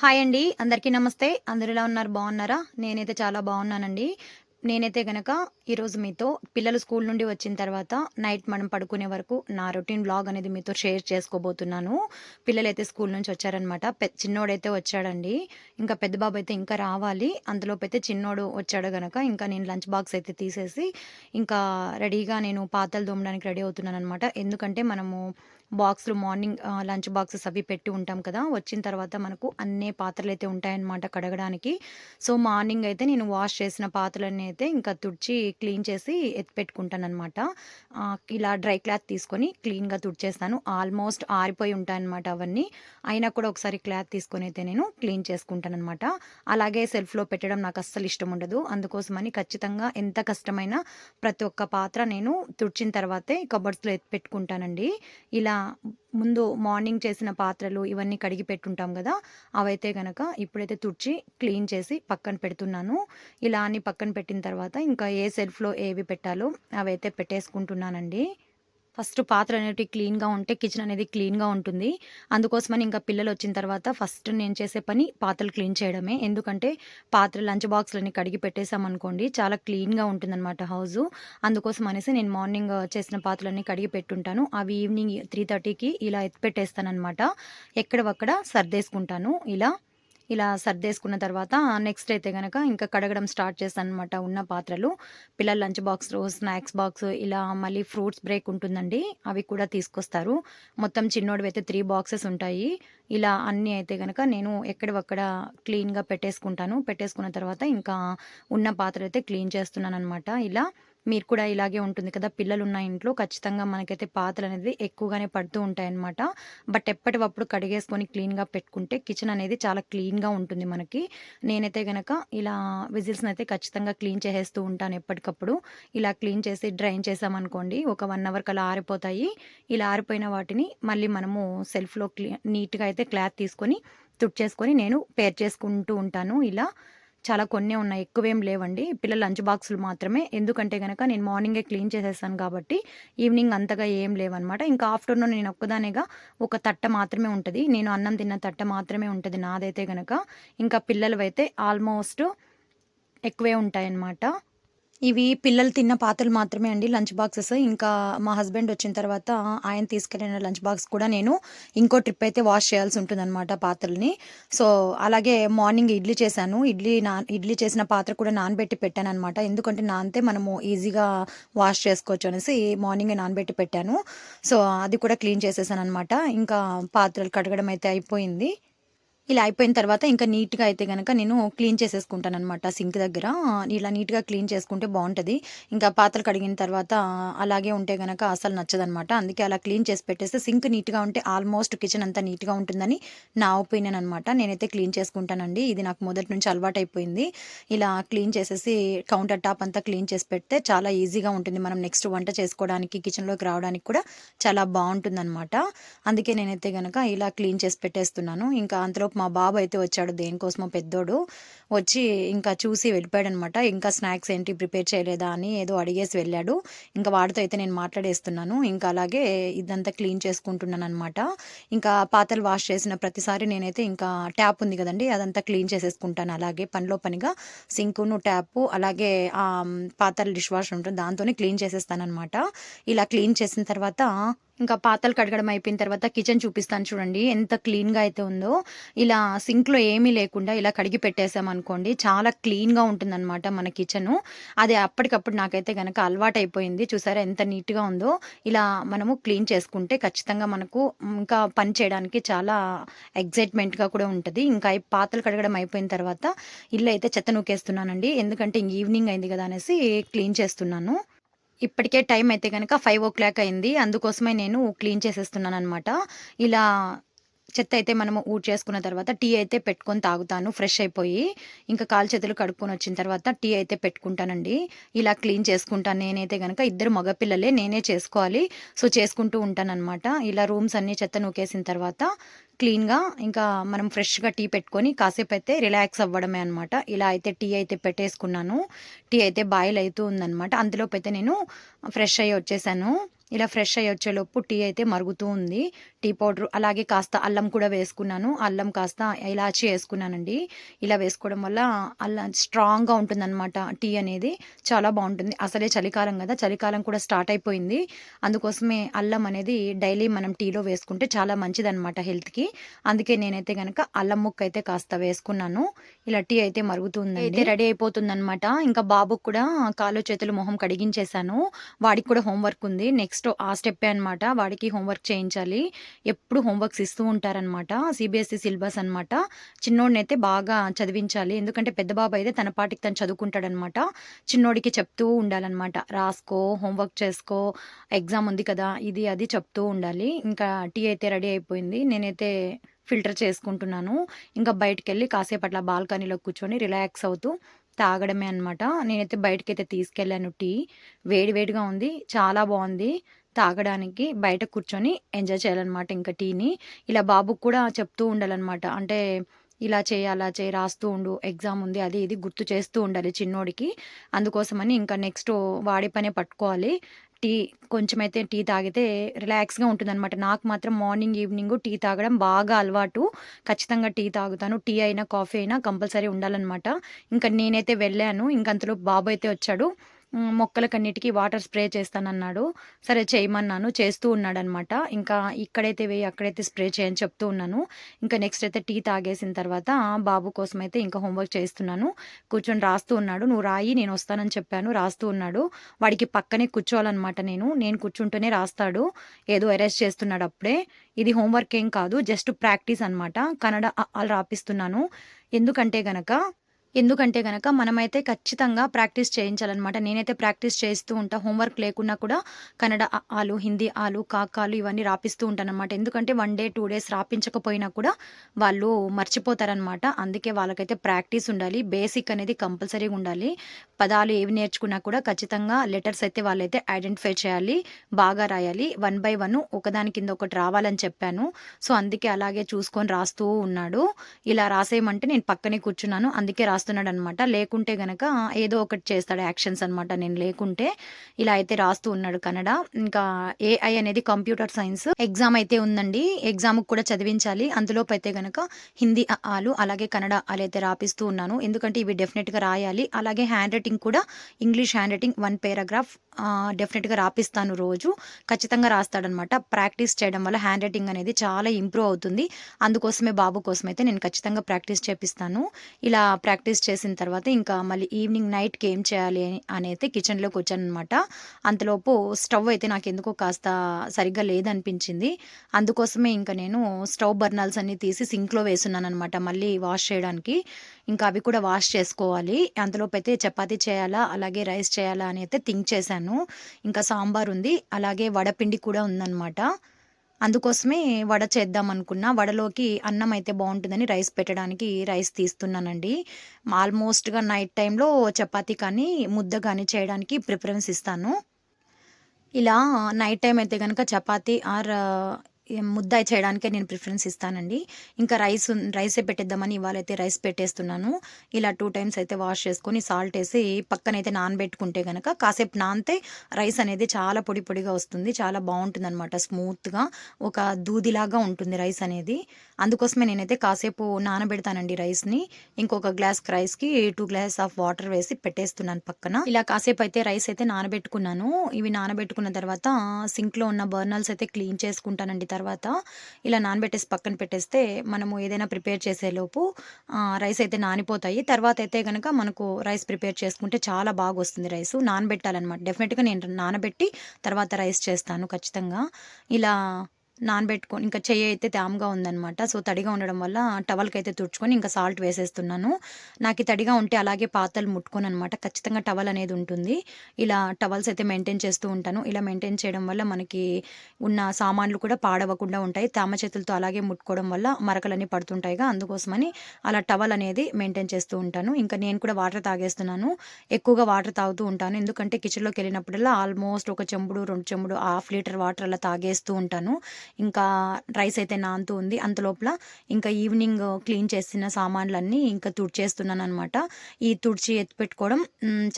Hi అండి. అందరికీ నమస్తే. అందరు ఎలా ఉన్నారు? బాగున్నారా? నేనైతే చాలా బాగున్నానండి. నేనైతే గనక ఈరోజు మీతో పిల్లలు స్కూల్ నుండి వచ్చిన తర్వాత నైట్ మనం పడుకునే వరకు నా రొటీన్ బ్లాగ్ అనేది మీతో షేర్ చేసుకోబోతున్నాను. పిల్లలు అయితే స్కూల్ నుంచి వచ్చారనమాట చిన్నోడైతే వచ్చాడండి. ఇంకా పెద్ద బాబు అయితే ఇంకా రావాలి. అందులోపు అయితే చిన్నోడు వచ్చాడు గనక ఇంకా నేను లంచ్ బాక్స్ అయితే తీసేసి ఇంకా రెడీగా నేను పాతలు తోమడానికి రెడీ అవుతున్నాను అనమాట ఎందుకంటే మనము బాక్స్లు మార్నింగ్ లంచ్ బాక్సెస్ అవి పెట్టి ఉంటాం కదా. వచ్చిన తర్వాత మనకు అన్ని పాత్రలు అయితే ఉంటాయన్నమాట కడగడానికి. సో మార్నింగ్ అయితే నేను వాష్ చేసిన పాత్రలన్నీ అయితే ఇంకా తుడిచి క్లీన్ చేసి ఎత్తి పెట్టుకుంటానమాట ఇలా డ్రై క్లాత్ తీసుకొని క్లీన్గా తుడిచేస్తాను. ఆల్మోస్ట్ ఆరిపోయి ఉంటాయన్నమాట అవన్నీ. అయినా కూడా ఒకసారి క్లాత్ తీసుకొని అయితే నేను క్లీన్ చేసుకుంటానమాట అలాగే సెల్ఫ్లో పెట్టడం నాకు అస్సలు ఇష్టం ఉండదు. అందుకోసమని ఖచ్చితంగా ఎంత కష్టమైనా ప్రతి ఒక్క పాత్ర నేను తుడిచిన తర్వాతే కబర్డ్స్లో ఎత్తి పెట్టుకుంటానండి. ఇలా ముందు మార్నింగ్ చేసిన పాత్రలు ఇవన్నీ కడిగి పెట్టుంటాం కదా అవైతే గనక ఇప్పుడైతే తుడిచి క్లీన్ చేసి పక్కన పెడుతున్నాను. ఇలా అన్ని పక్కన పెట్టిన తర్వాత ఇంకా ఏ సెల్ఫ్లో ఏవి పెట్టాలో అవైతే పెట్టేసుకుంటున్నానండి. ఫస్ట్ పాత్ర అనేవి క్లీన్గా ఉంటే కిచెన్ అనేది క్లీన్గా ఉంటుంది. అందుకోసమని ఇంకా పిల్లలు వచ్చిన తర్వాత ఫస్ట్ నేను చేసే పని పాత్రలు క్లీన్ చేయడమే. ఎందుకంటే పాత్ర లంచ్ బాక్స్లన్నీ కడిగి పెట్టేసామనుకోండి చాలా క్లీన్గా ఉంటుందన్నమాట హౌస్ అందుకోసం అనేసి నేను మార్నింగ్ చేసిన పాత్రలన్నీ కడిగి పెట్టుంటాను. అవి ఈవినింగ్ త్రీ థర్టీకి ఇలా ఎత్తి పెట్టేస్తానమాట ఎక్కడవక్కడ సర్దేసుకుంటాను. ఇలా ఇలా సర్దేసుకున్న తర్వాత నెక్స్ట్ అయితే కనుక ఇంకా కడగడం స్టార్ట్ చేస్తాను అనమాట ఉన్న పాత్రలు. పిల్లల లంచ్ బాక్స్ స్నాక్స్ బాక్స్ ఇలా మళ్ళీ ఫ్రూట్స్ బ్రేక్ ఉంటుందండి. అవి కూడా తీసుకొస్తారు. మొత్తం చిన్నోడివి అయితే త్రీ బాక్సెస్ ఉంటాయి. ఇలా అన్నీ అయితే కనుక నేను ఎక్కడివక్కడ క్లీన్గా పెట్టేసుకుంటాను. పెట్టేసుకున్న తర్వాత ఇంకా ఉన్న పాత్ర అయితే క్లీన్ చేస్తున్నాను అనమాట ఇలా మీరు కూడా ఇలాగే ఉంటుంది కదా పిల్లలు ఉన్న ఇంట్లో ఖచ్చితంగా మనకైతే పాత్రలు అనేది ఎక్కువగానే పడుతూ ఉంటాయన్నమాట. బట్ ఎప్పటికప్పుడు కడిగేసుకొని క్లీన్గా పెట్టుకుంటే కిచెన్ అనేది చాలా క్లీన్గా ఉంటుంది మనకి. నేనైతే కనుక ఇలా విజిల్స్ని అయితే ఖచ్చితంగా క్లీన్ చేసేస్తూ ఉంటాను ఎప్పటికప్పుడు. ఇలా క్లీన్ చేసి డ్రైన్ చేసామనుకోండి ఒక వన్ అవర్ కలా ఆరిపోతాయి. ఇలా ఆరిపోయిన వాటిని మళ్ళీ మనము సెల్ఫ్లో క్లీ నీట్గా అయితే క్లాత్ తీసుకొని తుడిచేసుకొని నేను పేర్ చేసుకుంటూ ఉంటాను. ఇలా చాలా కొన్ని ఉన్నాయి. ఎక్కువేం లేవండి. పిల్లల లంచ్ బాక్సులు మాత్రమే. ఎందుకంటే కనుక నేను మార్నింగే క్లీన్ చేసేస్తాను కాబట్టి ఈవినింగ్ అంతగా ఏం లేవన్నమాట. ఇంకా ఆఫ్టర్నూన్ నేను ఒక్కదానేగా ఒక తట్ట మాత్రమే ఉంటుంది. నేను అన్నం తిన్న తట్ట మాత్రమే ఉంటుంది నాదైతే కనుక ఇంకా పిల్లలు అయితే ఆల్మోస్ట్ ఎక్కువే ఉంటాయన్నమాట. ఇవి పిల్లలు తిన్న పాత్రలు మాత్రమే అండి లంచ్ బాక్సెస్. ఇంకా మా హస్బెండ్ వచ్చిన తర్వాత ఆయన తీసుకెళ్ళిన లంచ్ బాక్స్ కూడా నేను ఇంకో ట్రిప్ అయితే వాష్ చేయాల్సి ఉంటుందన్నమాట పాత్రలని. సో అలాగే మార్నింగ్ ఇడ్లీ చేశాను. ఇడ్లీ నా ఇడ్లీ చేసిన పాత్ర కూడా నానబెట్టి పెట్టాను అనమాట ఎందుకంటే నానితే మనము ఈజీగా వాష్ చేసుకోవచ్చు అనేసి మార్నింగ్ నానబెట్టి పెట్టాను. సో అది కూడా క్లీన్ చేసేసాను అనమాట ఇంకా పాత్రలు కడగడం అయితే అయిపోయింది. ఇలా అయిపోయిన తర్వాత ఇంకా నీట్గా అయితే కనుక నేను క్లీన్ చేసేసుకుంటాను అనమాట సింక్ దగ్గర. ఇలా నీట్గా క్లీన్ చేసుకుంటే బాగుంటుంది. ఇంకా పాత్రలు కడిగిన తర్వాత అలాగే ఉంటే కనుక అసలు నచ్చదనమాట అందుకే అలా క్లీన్ చేసి పెట్టేస్తే సింక్ నీట్గా ఉంటే ఆల్మోస్ట్ కిచెన్ అంతా నీట్గా ఉంటుందని నా ఒపీనియన్ అనమాట నేనైతే క్లీన్ చేసుకుంటానండి. ఇది నాకు మొదటి నుంచి అలవాటు అయిపోయింది. ఇలా క్లీన్ చేసేసి కౌంటర్ టాప్ అంతా క్లీన్ చేసి పెడితే చాలా ఈజీగా ఉంటుంది. మనం నెక్స్ట్ వంట చేసుకోవడానికి కిచెన్లోకి రావడానికి కూడా చాలా బాగుంటుంది అనమాట అందుకే నేనైతే కనుక ఇలా క్లీన్ చేసి పెట్టేస్తున్నాను. ఇంకా అంతలోపు మా బాబు అయితే వచ్చాడు దేనికోసమో పెద్దోడు. వచ్చి ఇంకా చూసి వెళ్ళిపోయాడు అనమాట ఇంకా స్నాక్స్ ఏంటి ప్రిపేర్ చేయలేదా అని ఏదో అడిగేసి వెళ్ళాడు. ఇంకా వాడితో అయితే నేను మాట్లాడేస్తున్నాను. ఇంకా అలాగే ఇదంతా క్లీన్ చేసుకుంటున్నాను అనమాట ఇంకా పాత్రలు వాష్ చేసిన ప్రతిసారి నేనైతే ఇంకా ట్యాప్ ఉంది కదండి అదంతా క్లీన్ చేసేసుకుంటాను. అలాగే పనిలో పనిగా సింకును ట్యాప్ అలాగే పాత్రలు డిష్ వాష్ ఉంటుంది. దాంతోనే క్లీన్ చేసేస్తాను అనమాట ఇలా క్లీన్ చేసిన తర్వాత ఇంకా పాత్రలు కడగడం అయిపోయిన తర్వాత కిచెన్ చూపిస్తాను చూడండి. ఎంత క్లీన్గా అయితే ఉందో. ఇలా ఇలా సింక్లో ఏమీ లేకుండా ఇలా కడిగి పెట్టేసామనుకోండి చాలా క్లీన్గా ఉంటుందన్నమాట మన కిచెను. అది అప్పటికప్పుడు నాకైతే కనుక అలవాటు అయిపోయింది చూసారా ఎంత నీట్గా ఉందో. ఇలా మనము క్లీన్ చేసుకుంటే ఖచ్చితంగా మనకు ఇంకా పని చేయడానికి చాలా ఎగ్జైట్మెంట్గా కూడా ఉంటుంది. ఇంకా పాత్రలు కడగడం అయిపోయిన తర్వాత ఇల్లు అయితే చెత్త నూకేస్తున్నానండి. ఎందుకంటే ఇంక ఈవినింగ్ అయింది కదా అనేసి క్లీన్ చేస్తున్నాను. ఇప్పటికే టైం అయితే కనుక ఫైవ్ ఓ క్లాక్ అయింది. అందుకోసమే నేను క్లీన్ చేసేస్తున్నాను అనమాట ఇలా చెత్త అయితే మనము ఊడ్ చేసుకున్న తర్వాత టీ అయితే పెట్టుకొని తాగుతాను ఫ్రెష్ అయిపోయి. ఇంకా కాలు చేతులు కడుక్కొని వచ్చిన తర్వాత టీ అయితే పెట్టుకుంటానండి. ఇలా క్లీన్ చేసుకుంటాను నేనైతే కనుక ఇద్దరు మగపిల్లలే నేనే చేసుకోవాలి. సో చేసుకుంటూ ఉంటానన్నమాట. ఇలా రూమ్స్ అన్ని చెత్త నూకేసిన తర్వాత క్లీన్‌గా ఇంకా మనం ఫ్రెష్‌గా టీ పెట్టుకొని కాసేపు అయితే రిలాక్స్ అవ్వడమే అనమాట. ఇలా అయితే టీ అయితే పెట్టేసుకున్నాను. టీ అయితే బాయిల్ అవుతూ ఉందనమాట. అయితే నేను ఫ్రెష్ అయ్యి వచ్చేసాను. ఇలా ఫ్రెష్ అయ్యి వచ్చేలోపు టీ అయితే మరుగుతూ ఉంది. టీ పౌడర్ అలాగే కాస్త అల్లం కూడా వేసుకున్నాను. అల్లం కాస్త ఇలాచి వేసుకున్నానండి. ఇలా వేసుకోవడం వల్ల అల్లం స్ట్రాంగ్‌గా ఉంటుందనమాట టీ అనేది. చాలా బాగుంటుంది అసలే చలికాలం కదా చలికాలం కూడా స్టార్ట్ అయిపోయింది. అందుకోసమే అల్లం అనేది డైలీ మనం టీలో వేసుకుంటే చాలా మంచిదన్నమాట హెల్త్‌కి. అందుకే నేనైతే గనక అల్లం ముక్క అయితే కాస్త వేసుకున్నాను. ఇలా టీ అయితే మరుగుతూ అయితే రెడీ అయిపోతుందనమాట. ఇంకా బాబుకి కూడా కాళ్ళు, చేతులు, మొహం కడిగించేశాను. వాడికి కూడా హోంవర్క్ ఉంది. నెక్స్ట్ ఆ స్టెప్ అనమాట. వాడికి హోంవర్క్ చేయించాలి. ఎప్పుడు హోంవర్క్స్ ఇస్తూ ఉంటారనమాట. సిబిఎస్సి సిలబస్ అనమాట. అయితే బాగా చదివించాలి. ఎందుకంటే పెద్ద బాబు అయితే తన పాటికి తను చదువుకుంటాడనమాట. చిన్నోడికి చెప్తూ ఉండాలన్నమాట రాసుకో, హోంవర్క్ చేసుకో, ఎగ్జామ్ ఉంది కదా! ఇది అది చెప్తూ ఉండాలి. ఇంకా టీ అయితే రెడీ అయిపోయింది. నేనైతే ఫిల్టర్ చేసుకుంటున్నాను. ఇంకా బయటికెళ్ళి కాసేపు అట్లా బాల్కనీలో కూర్చొని రిలాక్స్ అవుతూ తాగడమే అనమాట. నేనైతే బయటకైతే తీసుకెళ్ళాను టీ. వేడి వేడిగా ఉంది. చాలా బాగుంది తాగడానికి బయట కూర్చొని ఎంజాయ్ చేయాలన్నమాట ఇంకా టీని. ఇలా బాబుకి కూడా చెప్తూ ఉండాలన్నమాట అంటే ఇలా చేయి, అలా చేయి, రాస్తూ ఉండు, ఎగ్జామ్ ఉంది అది ఇది గుర్తు చేస్తూ ఉండాలి చిన్నోడికి. అందుకోసమని ఇంకా నెక్స్ట్ వాడి పనే పట్టుకోవాలి. టీ కొంచెమైతే టీ తాగితే రిలాక్స్‌గా ఉంటుందనమాట. నాకు మాత్రం మార్నింగ్, ఈవినింగ్ టీ తాగడం బాగా అలవాటు. ఖచ్చితంగా టీ తాగుతాను. టీ అయినా, కాఫీ అయినా కంపల్సరీ ఉండాలన్నమాట ఇంకా నేనైతే వెళ్ళాను. ఇంకంతలో బాబు అయితే వచ్చాడు. మొక్కలకన్నిటికీ వాటర్ స్ప్రే చేస్తానన్నాడు. సరే చేయమన్నాను. చేస్తూ ఉన్నాడనమాట. ఇంకా ఇక్కడైతే వేయి అక్కడైతే స్ప్రే చేయని చెప్తూ ఉన్నాను. ఇంకా నెక్స్ట్ అయితే టీ తాగేసిన తర్వాత బాబు కోసం అయితే ఇంకా హోంవర్క్ చేస్తున్నాను. కూర్చొని రాస్తూ ఉన్నాడు. "నువ్వు రాయి నేను వస్తానని చెప్పాను." రాస్తూ ఉన్నాడు. వాడికి పక్కనే కూర్చోవాలనమాట నేను. నేను కూర్చుంటూనే రాస్తాడు. ఏదో అరెస్ట్ చేస్తున్నాడు అప్పుడే. ఇది హోంవర్క్ ఏం కాదు. జస్ట్ ప్రాక్టీస్ అనమాట. కన్నడ రాపిస్తున్నాను. ఎందుకంటే గనక ఎందుకంటే కనుక మనమైతే ఖచ్చితంగా ప్రాక్టీస్ చేయించాలనమాట. నేనైతే ప్రాక్టీస్ చేస్తూ ఉంటా. హోంవర్క్ లేకున్నా కూడా కన్నడ ఆలు, హిందీ ఆలు, కాకాలు ఇవన్నీ రాపిస్తూ ఉంటాననమాట. ఎందుకంటే వన్ డే, టూ డేస్ రాపించకపోయినా కూడా వాళ్ళు మర్చిపోతారనమాట. అందుకే వాళ్ళకైతే ప్రాక్టీస్ ఉండాలి. బేసిక్ అనేది కంపల్సరీగా ఉండాలి. పదాలు ఏవి నేర్చుకున్నా కూడా ఖచ్చితంగా లెటర్స్ అయితే వాళ్ళైతే ఐడెంటిఫై చేయాలి. బాగా రాయాలి. వన్ బై వన్ ఒకదాని కింద ఒకటి రావాలని చెప్పాను. సో, అందుకే అలాగే చూసుకొని రాస్తూ ఉన్నాడు. ఇలా రాసేయమంటే నేను పక్కనే కూర్చున్నాను. అందుకే రాస్తున్నాడనమాట. లేకుంటే గనక ఏదో ఒకటి చేస్తాడు యాక్షన్స్ అనమాట నేను లేకుంటే. ఇలా అయితే రాస్తూ ఉన్నాడు కన్నడ. ఇంకా ఏఐ అనేది కంప్యూటర్ సైన్స్ ఎగ్జామ్ అయితే ఉందండి. ఎగ్జామ్ కూడా చదివించాలి. అందులోపైతే గనక హిందీ ఆలు అలాగే కన్నడ ఆలైతే రాపిస్తూ ఉన్నాను. ఎందుకంటే ఇవి డెఫినెట్గా రాయాలి. అలాగే హ్యాండ్ రైటింగ్ కూడా English hand writing one paragraph డెఫినెట్గా రాపిస్తాను రోజు. ఖచ్చితంగా రాస్తాడనమాట. ప్రాక్టీస్ చేయడం వల్ల హ్యాండ్ రైటింగ్ అనేది చాలా ఇంప్రూవ్ అవుతుంది. అందుకోసమే బాబు కోసమైతే నేను ఖచ్చితంగా ప్రాక్టీస్ చేపిస్తాను. ఇలా ప్రాక్టీస్ చేసిన తర్వాత ఇంకా మళ్ళీ ఈవినింగ్ నైట్‌కి ఏం చేయాలి అని అనైతే కిచెన్‌లోకి వచ్చాననమాట. అంతలోపు స్టవ్ అయితే నాకు ఎందుకో కాస్త సరిగ్గా లేదనిపించింది. అందుకోసమే ఇంకా నేను స్టవ్ బర్నల్స్ అన్నీ తీసి సింక్‌లో వేసున్నాననమాట మళ్ళీ వాష్ చేయడానికి. ఇంకా అవి కూడా వాష్ చేసుకోవాలి. అంతలోపైతే చపాతీ చేయాలా? అలాగే రైస్ చేయాలా? అని అయితే థింక్ చేశాను. ఇంకా సాంబార్ ఉంది. అలాగే వడపిండి కూడా ఉందన్నమాట అందుకోసమే వడ చేద్దామనుకున్నా. వడలోకి అన్నం అయితే బాగుంటుందని రైస్ పెట్టడానికి రైస్ తీస్తున్నానండి. ఆల్మోస్ట్‌గా నైట్ టైంలో చపాతీ కానీ, ముద్ద కానీ చేయడానికి ప్రిఫరెన్స్ ఇస్తాను. ఇలా నైట్ టైం అయితే కనుక చపాతీ ఆర్ ముద్ద చేయడానికే నేను ప్రిఫరెన్స్ ఇస్తానండి. ఇంకా రైస్ రైసే పెట్టేద్దామని ఇవాళైతే రైస్ పెట్టేస్తున్నాను. ఇలా టూ టైమ్స్ అయితే వాష్ చేసుకొని సాల్ట్ వేసి పక్కనైతే నానబెట్టుకుంటే కనుక కాసేపు నానితే రైస్ అనేది చాలా పొడి పొడిగా వస్తుంది. చాలా బాగుంటుంది అనమాట స్మూత్‌గా. ఒక దూదిలాగా ఉంటుంది రైస్ అనేది. అందుకోసమే నేనైతే కాసేపు నానబెడతానండి రైస్‌ని. ఇంకొక గ్లాస్ రైస్‌కి టూ గ్లాస్ ఆఫ్ వాటర్ వేసి పెట్టేస్తున్నాను పక్కన. ఇలా కాసేపు అయితే రైస్ అయితే నానబెట్టుకున్నాను. ఇవి నానబెట్టుకున్న తర్వాత సింక్‌లో ఉన్న బర్నల్స్ అయితే క్లీన్ చేసుకుంటానండి తర్వాత. ఇలా నానబెట్టేసి పక్కన పెట్టేస్తే మనము ఏదైనా ప్రిపేర్ చేసేలోపు రైస్ అయితే నానిపోతాయి. తర్వాత అయితే కనుక మనకు రైస్ ప్రిపేర్ చేసుకుంటే చాలా బాగా వస్తుంది రైసు. నానబెట్టాలన్నమాట డెఫినెట్గా నేను నానబెట్టి తర్వాత రైస్ చేస్తాను ఖచ్చితంగా. ఇలా నానబెట్టుకొని ఇంకా చెయ్యి అయితే తేమగా ఉందనమాట. సో, తడిగా ఉండడం వల్ల టవల్కి అయితే తుడుచుకొని ఇంకా సాల్ట్ వేసేస్తున్నాను. నాకు తడిగా ఉంటే అలాగే పాత్రలు ముట్టుకోననమాట. ఖచ్చితంగా టవల్ అనేది ఉంటుంది. ఇలా టవల్స్ అయితే మెయింటైన్ చేస్తూ ఉంటాను. ఇలా మెయింటైన్ చేయడం వల్ల మనకి ఉన్న సామాన్లు కూడా పాడవకుండా ఉంటాయి. తేమ చేతులతో అలాగే ముట్టుకోవడం వల్ల మరకలన్నీ పడుతుంటాయిగా అందుకోసమని అలా టవల్ అనేది మెయింటైన్ చేస్తూ ఉంటాను. ఇంకా నేను కూడా వాటర్ తాగేస్తున్నాను. ఎక్కువగా వాటర్ తాగుతూ ఉంటాను. ఎందుకంటే కిచెన్లోకి వెళ్ళినప్పుడల్లా ఆల్మోస్ట్ ఒక చెంబుడు, రెండు చెంబుడు, హాఫ్ లీటర్ వాటర్ అలా తాగేస్తూ ఉంటాను. ఇంకా రైస్ అయితే నాంతూ ఉంది. అంత లోపల ఇంకా ఈవినింగ్ క్లీన్ చేసిన సామాన్లన్నీ ఇంకా తుడిచేస్తున్నాను అనమాట ఈ తుడిచి ఎత్తి పెట్టుకోవడం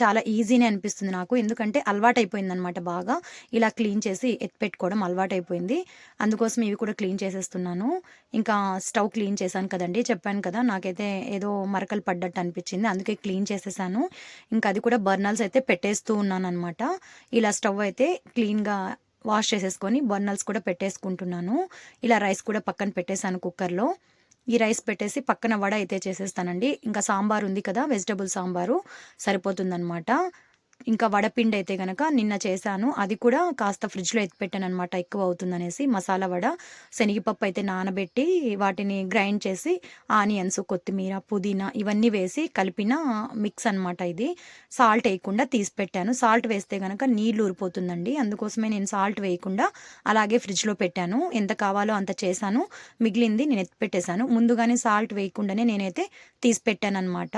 చాలా ఈజీనే అనిపిస్తుంది నాకు. ఎందుకంటే అలవాటైపోయింది అనమాట బాగా. ఇలా క్లీన్ చేసి ఎత్తి పెట్టుకోవడం అలవాటైపోయింది. అందుకోసం ఇవి కూడా క్లీన్ చేసేస్తున్నాను. ఇంకా స్టవ్ క్లీన్ చేశాను కదండి. చెప్పాను కదా నాకైతే ఏదో మరకలు పడ్డట్టు అనిపించింది. అందుకే క్లీన్ చేసేసాను. ఇంకా అది కూడా బర్నల్స్ అయితే పెట్టేస్తూ ఉన్నాను అనమాట ఇలా స్టవ్ అయితే క్లీన్గా వాష్ చేసేసుకొని బర్నల్స్ కూడా పెట్టేసుకుంటున్నాను. ఇలా రైస్ కూడా పక్కన పెట్టేశాను కుక్కర్లో. ఈ రైస్ పెట్టేసి పక్కన వడ అయితే చేసేస్తానండి. ఇంకా సాంబార్ ఉంది కదా వెజిటబుల్ సాంబారు సరిపోతుందన్నమాట. ఇంకా వడపిండి అయితే కనుక నిన్న చేశాను. అది కూడా కాస్త ఫ్రిడ్జ్లో ఎత్తిపెట్టాను అనమాట ఎక్కువ అవుతుందనేసి మసాలా వడ శనగపప్పు అయితే నానబెట్టి వాటిని గ్రైండ్ చేసి ఆనియన్స్ కొత్తిమీర పుదీనా ఇవన్నీ వేసి కలిపిన మిక్స్ అనమాట ఇది. సాల్ట్ వేయకుండా తీసి పెట్టాను. సాల్ట్ వేస్తే కనుక నీళ్ళు ఊరిపోతుందండి. అందుకోసమే నేను సాల్ట్ వేయకుండా అలాగే ఫ్రిడ్జ్లో పెట్టాను. ఎంత కావాలో అంత చేశాను. మిగిలింది నేను ఎత్తి పెట్టేశాను ముందుగానే సాల్ట్ వేయకుండానే నేనైతే తీసి పెట్టాను అనమాట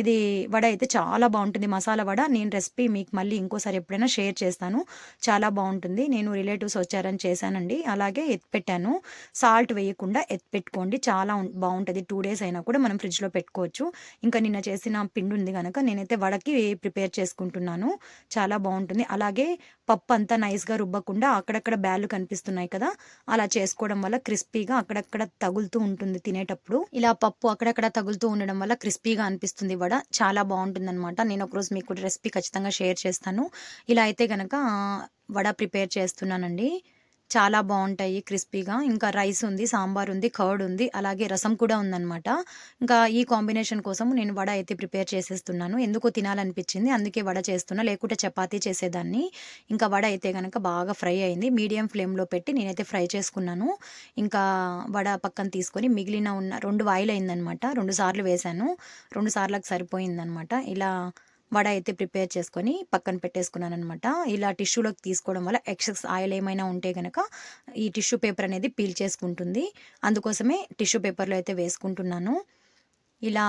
ఇది వడ అయితే చాలా బాగుంటుంది. మసాలా వడ నేను రెసిపీ మీకు మళ్ళీ ఇంకోసారి ఎప్పుడైనా షేర్ చేస్తాను. చాలా బాగుంటుంది. నేను రిలేటివ్స్ వచ్చారని చేశానండి. అలాగే ఎత్తిపెట్టాను సాల్ట్ వేయకుండా ఎత్తిపెట్టుకోండి చాలా బాగుంటుంది. టూ డేస్ అయినా కూడా మనం ఫ్రిడ్జ్లో పెట్టుకోవచ్చు. ఇంకా నిన్న చేసిన పిండి ఉంది కనుక నేనైతే వడకి ప్రిపేర్ చేసుకుంటున్నాను. చాలా బాగుంటుంది. అలాగే పప్పు అంతా నైస్గా రుబ్బకుండా అక్కడక్కడ బ్యాళ్ళు కనిపిస్తున్నాయి కదా అలా చేసుకోవడం వల్ల క్రిస్పీగా అక్కడక్కడ తగులుతూ ఉంటుంది తినేటప్పుడు. ఇలా పప్పు అక్కడక్కడ తగులుతూ ఉండడం వల్ల క్రిస్పీగా అనిపిస్తుంది వడ. చాలా బాగుంటుంది అనమాట నేను ఒకరోజు మీకు రెసిపీ ఖచ్చితంగా షేర్ చేస్తాను. ఇలా అయితే కనుక వడ ప్రిపేర్ చేస్తున్నానండి. చాలా బాగుంటాయి క్రిస్పీగా. ఇంకా రైస్ ఉంది సాంబార్ ఉంది కర్డ్ ఉంది అలాగే రసం కూడా ఉందన్నమాట. ఇంకా ఈ కాంబినేషన్ కోసం నేను వడ అయితే ప్రిపేర్ చేసేస్తున్నాను. ఎందుకో తినాలనిపించింది అందుకే వడ చేస్తున్నా. లేకుంటే చపాతీ చేసేదాన్ని. ఇంకా వడ అయితే కనుక బాగా ఫ్రై అయింది. మీడియం ఫ్లేమ్లో పెట్టి నేనైతే ఫ్రై చేసుకున్నాను. ఇంకా వడ పక్కన తీసుకొని మిగిలిన ఉన్న రెండు వాయిల్ అయిందనమాట రెండు సార్లు వేశాను రెండు సార్లకు సరిపోయిందనమాట ఇలా వడ అయితే ప్రిపేర్ చేసుకొని పక్కన పెట్టేసుకున్నాను అనమాట ఇలా టిష్యూలోకి తీసుకోవడం వల్ల ఎక్సెస్ ఆయిల్ ఏమైనా ఉంటే కనుక ఈ టిష్యూ పేపర్ అనేది పీల్ చేసుకుంటుంది. అందుకోసమే టిష్యూ పేపర్లో అయితే వేసుకుంటున్నాను. ఇలా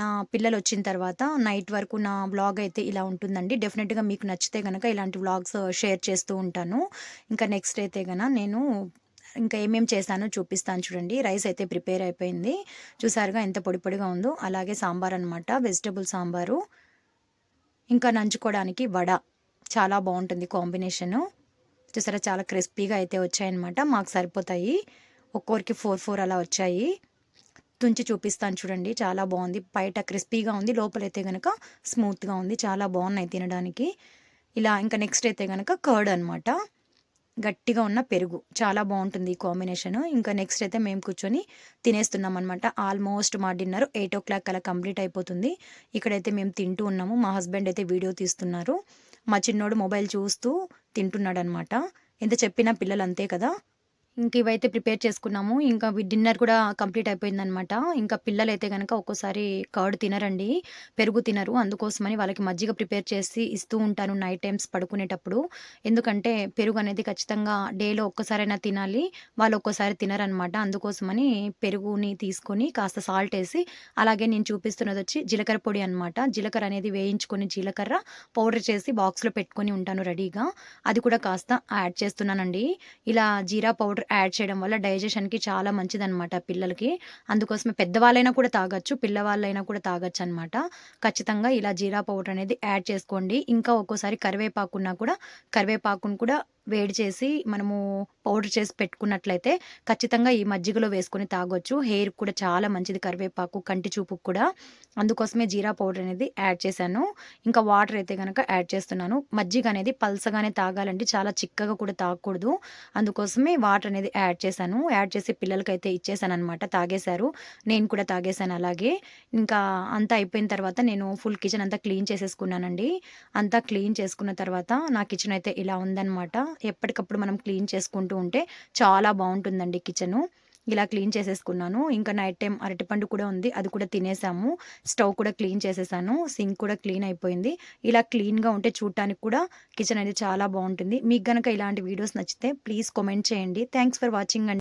నా పిల్లలు వచ్చిన తర్వాత నైట్ వరకు నా వ్లాగ్ అయితే ఇలా ఉంటుందండి. డెఫినెట్గా మీకు నచ్చితే కనుక ఇలాంటి వ్లాగ్స్ షేర్ చేస్తూ ఉంటాను. ఇంకా నెక్స్ట్ అయితే కనుక నేను ఇంకా ఏమేం చేశానో చూపిస్తాను చూడండి. రైస్ అయితే ప్రిపేర్ అయిపోయింది. చూసారుగా ఎంత పొడి పొడిగా ఉందో. అలాగే సాంబార్ అనమాట వెజిటబుల్ సాంబారు. ఇంకా నంచుకోవడానికి వడ. చాలా బాగుంటుంది కాంబినేషను. చూసారా చాలా క్రిస్పీగా అయితే వచ్చాయన్నమాట. మాకు సరిపోతాయి. ఒక్కొరికి ఫోర్ ఫోర్ అలా వచ్చాయి. తుంచి చూపిస్తాను చూడండి. చాలా బాగుంది. బయట క్రిస్పీగా ఉంది. లోపలైతే కనుక స్మూత్గా ఉంది. చాలా బాగున్నాయి తినడానికి. ఇలా ఇంకా నెక్స్ట్ అయితే కనుక కర్డ్ అనమాట గట్టిగా ఉన్న పెరుగు. చాలా బాగుంటుంది ఈ కాంబినేషన్ ఇంకా నెక్స్ట్ అయితే మేము కూర్చొని తినేస్తున్నాం అనమాట ఆల్మోస్ట్ మా డిన్నర్ ఎయిట్ ఓ క్లాక్ అలా కంప్లీట్ అయిపోతుంది. ఇక్కడైతే మేము తింటూ ఉన్నాము. మా హస్బెండ్ అయితే వీడియో తీస్తున్నారు. మా చిన్నోడు మొబైల్ చూస్తూ తింటున్నాడు అనమాట ఎంత చెప్పినా పిల్లలు అంతే కదా. ఇంక ఇవైతే ప్రిపేర్ చేసుకున్నాము. ఇంకా డిన్నర్ కూడా కంప్లీట్ అయిపోయిందనమాట. ఇంకా పిల్లలు అయితే కనుక ఒక్కోసారి కర్డ్ తినరండి. పెరుగు తినరు. అందుకోసమని వాళ్ళకి మజ్జిగ ప్రిపేర్ చేసి ఇస్తూ ఉంటాను నైట్ టైమ్స్ పడుకునేటప్పుడు. ఎందుకంటే పెరుగు అనేది ఖచ్చితంగా డేలో ఒక్కసారైనా తినాలి. వాళ్ళు ఒక్కోసారి తినరనమాట. అందుకోసమని పెరుగుని తీసుకొని కాస్త సాల్ట్ వేసి అలాగే నేను చూపిస్తున్నది వచ్చి జీలకర్ర పొడి అనమాట. జీలకర్ర అనేది వేయించుకొని జీలకర్ర పౌడర్ చేసి బాక్స్లో పెట్టుకొని ఉంటాను రెడీగా. అది కూడా కాస్త యాడ్ చేస్తున్నానండి. ఇలా జీరా పౌడర్ యాడ్ చేయడం వల్ల డైజెషన్కి చాలా మంచిదన్నమాట పిల్లలకి. అందుకోసమే పెద్దవాళ్ళైనా కూడా తాగొచ్చు పిల్లవాళ్ళైనా కూడా తాగొచ్చు అనమాట ఖచ్చితంగా ఇలా జీరా పౌడర్ అనేది యాడ్ చేసుకోండి. ఇంకా ఒక్కోసారి కరివేపాకున్నా కూడా కరివేపాకును కూడా వేడి చేసి మనము పౌడర్ చేసి పెట్టుకున్నట్లయితే ఖచ్చితంగా ఈ మజ్జిగలో వేసుకొని తాగొచ్చు. హెయిర్ కూడా చాలా మంచిది. కరివేపాకు కంటి చూపుకు కూడా. అందుకోసమే జీరా పౌడర్ అనేది యాడ్ చేశాను. ఇంకా వాటర్ అయితే కనుక యాడ్ చేస్తున్నాను. మజ్జిగ అనేది పల్సగానే తాగాలంటే చాలా చిక్కగా కూడా తాగకూడదు. అందుకోసమే వాటర్ అనేది యాడ్ చేశాను. యాడ్ చేసి పిల్లలకైతే ఇచ్చేసాను అనమాట తాగేశారు. నేను కూడా తాగేశాను అలాగే. ఇంకా అంతా అయిపోయిన తర్వాత నేను ఫుల్ కిచెన్ అంతా క్లీన్ చేసేసుకున్నానండి. అంతా క్లీన్ చేసుకున్న తర్వాత నా కిచెన్ అయితే ఇలా ఉందన్నమాట. ఎప్పటికప్పుడు మనం క్లీన్ చేసుకుంటూ ఉంటే చాలా బాగుంటుందండి కిచెను. ఇలా క్లీన్ చేసేసుకున్నాను. ఇంకా నైట్ టైం అరటిపండు కూడా ఉంది. అది కూడా తినేసాము. స్టవ్ కూడా క్లీన్ చేసేసాను. సింక్ కూడా క్లీన్ అయిపోయింది. ఇలా క్లీన్గా ఉంటే చూడటానికి కూడా కిచెన్ అనేది చాలా బాగుంటుంది. మీకు కనుక ఇలాంటి వీడియోస్ నచ్చితే ప్లీజ్ కామెంట్ చేయండి. థ్యాంక్స్ ఫర్ వాచింగ్ అండి.